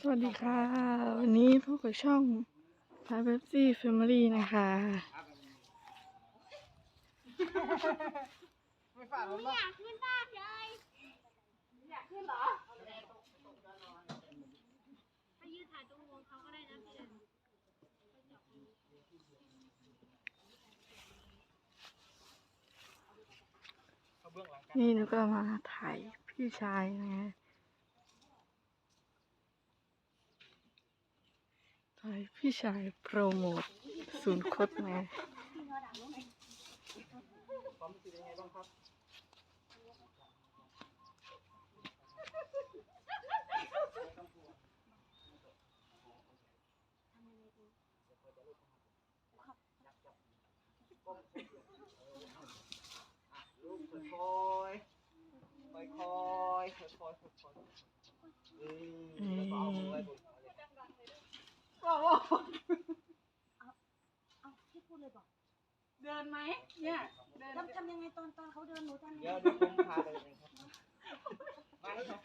สวัสดีค่ะ วันนี้พบกับช่องพาเบปซี่แฟมิลี่นะคะ ไม่ฝากผมหรอกอยากขึ้นมากเลยอยากขึ้นเหรอถ้ายืนถ่ายตรงวงเขาก็ได้นะพี่เดนเอาเบื้องหลังกันนี่หนูก็มาถ่ายพี่ชายนะายพี่ชายโปรโมทศูนย์คดนะความรู้สึกยังไงบ้างครับลูกค่อยค่อยค่อยค่อยค่อย ค่อยค่อยๆอืมแล้วก็เอาว้บนหัวเลยว้าเอาพี่พูดเลยบอกเดินไหมเนี่ยเดินแล้วทำยังไงตอนตอนเขาเดินหนูทำยังเดี๋ไงยวเดี๋ยวผมพาไปเลยครับมาให้ครับ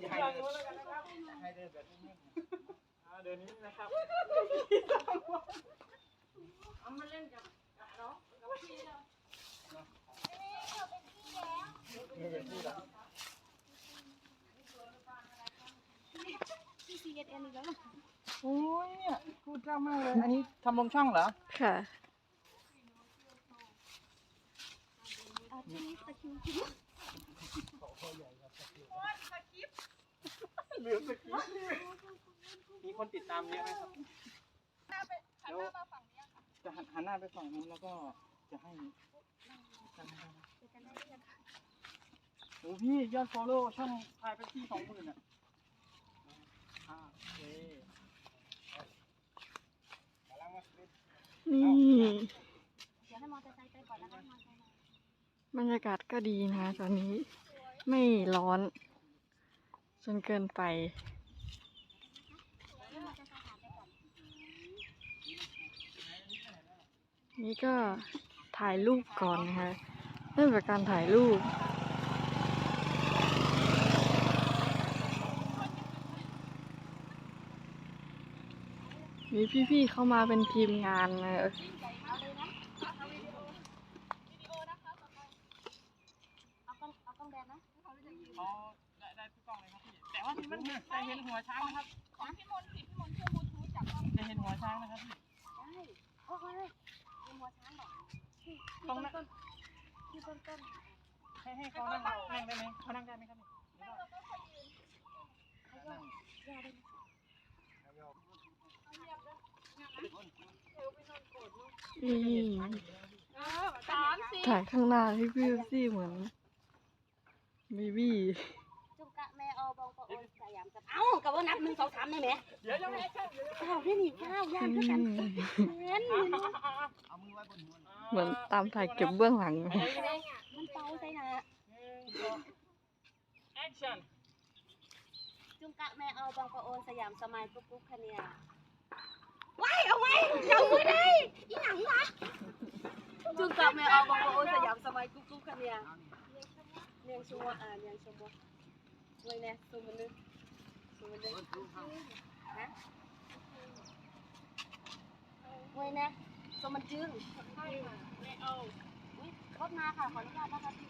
อย่าให้เดินนนแล้วกันะครับให้เดินแบบนี้เอาเดินนี้นะครับเอามาเล่นกับกับน้องกับพี่ ๆนี่อย่างที่เรา พี่ซีเอสเอ็นอีกแล้ว โอ้ย เนี่ยพูดเจ้ามากเลย อันนี้ทำลงช่องเหรอ ค่ะอ่าที่นี่ตะคิวคิวเหลือสักทีมีคนติดตามเยอะไหมครับเดี๋ยวจะหันหันหน้าไปฝั่งนู้นแล้วก็จะให้โอ้พี่ยอดฟอลโล่ช่องพายไปที่สองหมื่นอะอ่าโอเคกำลังมาเล่น นี่ เดี๋ยวให้มอเตอร์ไซค์ไปก่อนนะคะมอเตอร์ไซค์มา บรรยากาศก็ดีนะตอนนี้ไม่ร้อนจนเกินไป นี่ก็ถ่ายรูปก่อนนะคะเริ่มจากการถ่ายรูปมีพี่ๆเข้ามาเป็นทีมงานเลยนะเอาวิดีโอวิดีโอนะคะต่อไปเอากล้องเอากล้องแดงนะ อ๋อได้ได้ทุกกล้องเลยครับพี่ แต่ว่าที่มันจะเห็นหัวช้างนะครับของพี่มนต์สิพี่มนต์เชื่อมูทูจับจะเห็นหัวช้างนะครับพี่ ได้โอ้ยมีหัวช้างบอกที่ตรงนั้น ต้นที่ต้นต้นให้ให้เขานั่งนั่งได้ไหมเขานั่งได้ไหมครับนี่หรือว่าเขาย่อย่อได้ไหมนี่สามสี่ถ่ายข้างหน้าให้พี่ซี่เหมือน บีบี้จุกกะแม่เอาบองปะโอนสยามกับเอ้ากับว่านับหนึ่งสองสามได้ไหมเดี๋ยวยังไม่ใช่เดี๋ยวเอ้าพี่หนีข้าวยานด้วยกันเห็นอยู่เนาะเอามือไว้บนหัวหน่อยเหมือนตามถ่ายเก็บเบื้องหลัง มันเป่าใส่หนะแอคชั่นจุงกะแม่เอาบางปะโอนสยามสมัยกุ๊กกุ๊กคะเนียว้ายเอาไว้จับมือได้อีหนังวะจุงกะแม่เอาบางปะโอนสยามสมัยกุ๊กกุ๊กคะเนีย เนียงชัวอ่าเนียงชัวไว้เนี่ยซูมันนึกซูมันนึกนะไว้เนี่ยซูมันจึงไม่เอาอุ๊ยรถมาค่ะขออนุญาตนะคะพี่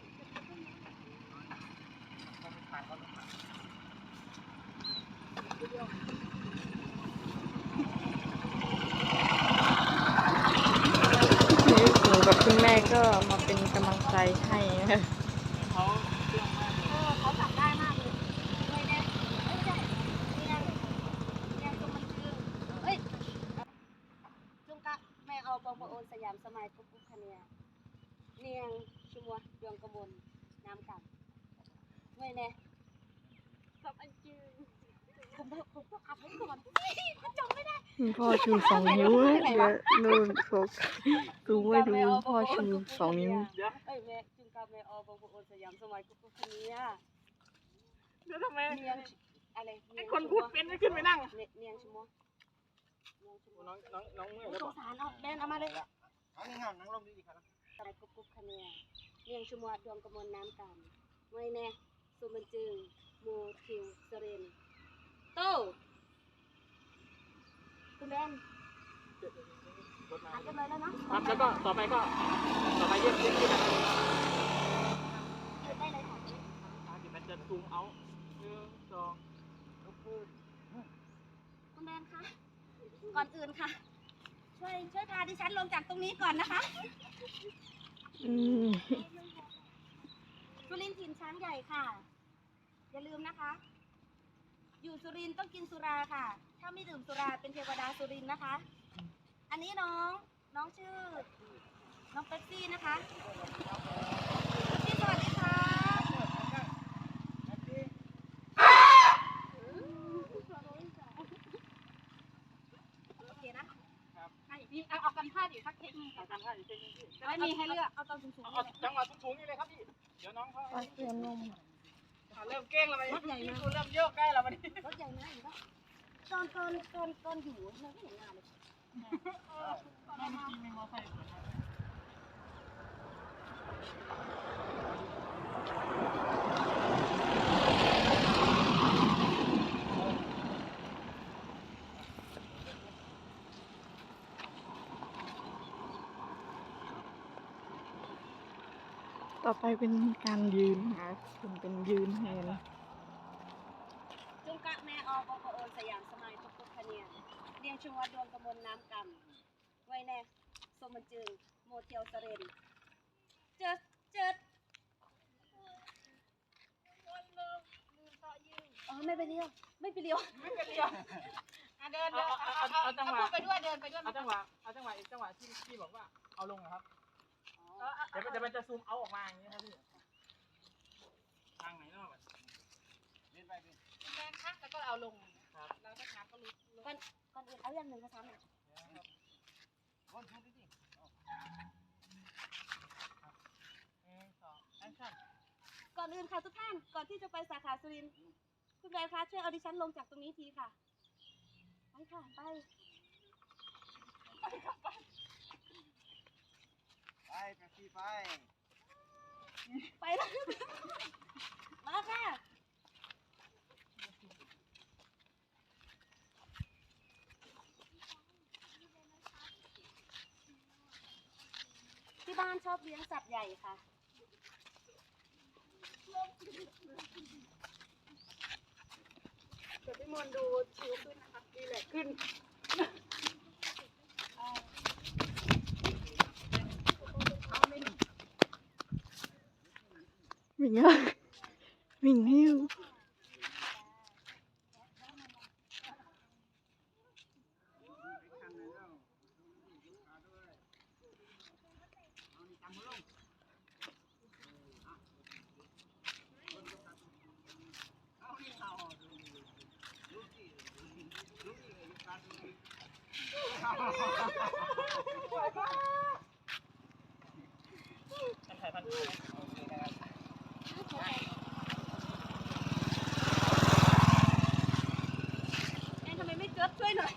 นี่หนูกับคุณแม่ก็มาเป็นกำลังใจให้นะ เขาเรื่องมากเลย เออเขาจับได้มากเลยไว้เนี่ยเอ้ยไม่ใช่เนียงเนียงซูมันจึงเอ้ยจุงกะแม่เอาบางปะโอนสยามสมัยกุ๊กกุ๊กคะเนีย เนียงชัวดวงกระมวลน้ำกันไว้เนี่ยกับอันจืดผมบอกผมต้องอัพไว้ก่อนเขาจำไม่ได้คุณพ่อชูสองนิ้วนะเดี๋ยวนู่นโฟกดูไม่ดูพ่อชูสองนิ้วเดี๋ยวเอ้ยแม่จุงกาแม่ออบางปะโอนสยามสมัยกุ๊กกุ๊กคะเนียเดี๋ยวทำไมเนียงอะไรไอ้คนพูดเป็นไม่ขึ้นไปนั่งเนียงเนียงชัวเนียงชัวน้องน้องน้องเมื่อยโอ้แล้วสบองกสารเอาแบนเอามาเลยเอานี่ห่างนั่งลงดีๆครับ สมัยกุ๊กกุ๊กคะเนียเนียงชัวดวงกระมวลน้ำกันไว้แน่ซูสุมันจึงโมทิวสเรนโตคุณแดนกดมาหันกันเลยแล้วเนาะครับแล้วก็ต่อไปก็ต่อไปเยี่ยมเยี่ยมที่นะครับหยุดได้เลยค่ะเดี๋ยวมันจะซูมเอาหนึ่งสองคุณแดนคะก่อนอื่นค่ะ ช่วยช่วยพาดิฉันลงจากตรงนี้ก่อนนะคะอืมสุรินทร์ถิ่นช้างใหญ่ค่ะ อย่าลืมนะคะ อยู่สุรินทร์ต้องกินสุราค่ะ ถ้าไม่ดื่มสุราเป็นเทวดาสุรินทร์นะคะ อันนี้น้องน้องชื่อ น้องเป๊ปซี่นะคะพี่สวัสดีค่ะโอเคนะ นี่เอาดอยู่สักเทคนึงเอากันให้งไม่มีให้เลือกเอาตอนสูงๆเอาจังหวะสูงๆนี่เลยครับพี่ เดี๋ยวน้องเขาไปเตรียมนมเริ่มเก้งแล้วไหมรถใหญ่นะเริ่มโยกได้แล้วมันรถใหญ่นะเห็นปะตอนตอนตอนตอนอยู่เราไม่เห็นงานเลยไม่เมื่อกี้มีมอเตอร์ไซค์สวนมา ต่อไปเป็นการยืนนะคะคุณเป็นยืนแทนจุงกะแม่ออบกโอนสยามสมัยทุกทุกคะเนียนเรียงชุงวัดดวงกมลน้ำกำไว้แน่สมมันจึงโมเทียวสเรนเจิดเจิดอ๋อไม่ไปเลี้ยวไม่ไปเลี้ยวไม่เป็นเรียวอะเดินเอาเดินเอาเอาเอาจังหวะพูดไปด้วยเดินไปด้วยเอาจังหวะเอาจังหวะอีกจังหวะที่พี่บอกว่าเอาลงนะครับ เดี๋ยวมันเดี๋ยวมันจะซูมเอาออกมาอย่างนี้ครับพี่ทางไหนเนาะเล่นไปดิเดินค่ะแล้วก็เอาลงครับแล้วก็ถามก็รู้ก่อนก่อนอื่นเอาอย่างหนึ่งค่ะซ้ำหน่อยวนชุดดิหนึ่งสองแอคชั่นก่อนอื่นค่ะทุกท่านก่อนที่จะไปสาขาสุรินทร์คุณแดนคะช่วยเอาดิฉันลงจากตรงนี้ทีค่ะไปค่ะไปไปแท็ก ซี่ไป ไปแล้วมาค่ะที่บ้านชอบเลี้ยงสัตว์ใหญ่ค่ะ เดี๋ยวพี่มนต์ดูชิวขึ้นนะคะดีแหละขึ้น วิ่งอะวิ่งหิ้วท่านถ่ายพันธุ์แอนทำไมไม่เกิบช่วยหน่อย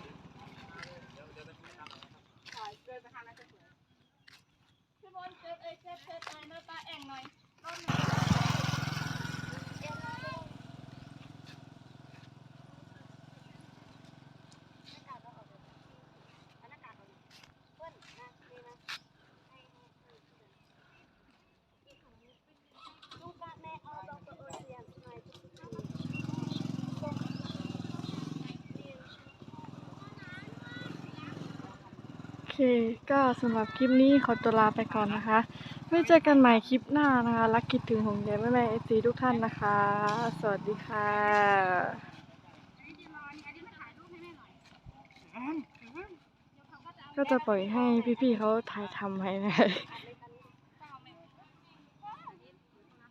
ถ่ายเดินไปทางนั้นจะสวยพี่มนต์ เจ็บเอ้ยเจ็บเจ็บหน่อยมาปลาแอ่งหน่อยต้นหน่อย หน้ากากก็ออกเลยเอาหน้ากากออกเลยเปิ้ลนะนี่นะให้ให้ให้ลูกกะแม่เอาดอกตะโอนเสียงสมัยทุกๆที โอเค ก็สำหรับคลิปนี้ขอตัวลาไปก่อนนะคะไว้เจอกันใหม่คลิปหน้านะคะ รักคิดถึงของแกแม่แม่เอซีทุกท่านนะคะ สวัสดีค่ะก็จะปล่อยให้พี่ๆเขาถ่ายทำให้นะคะ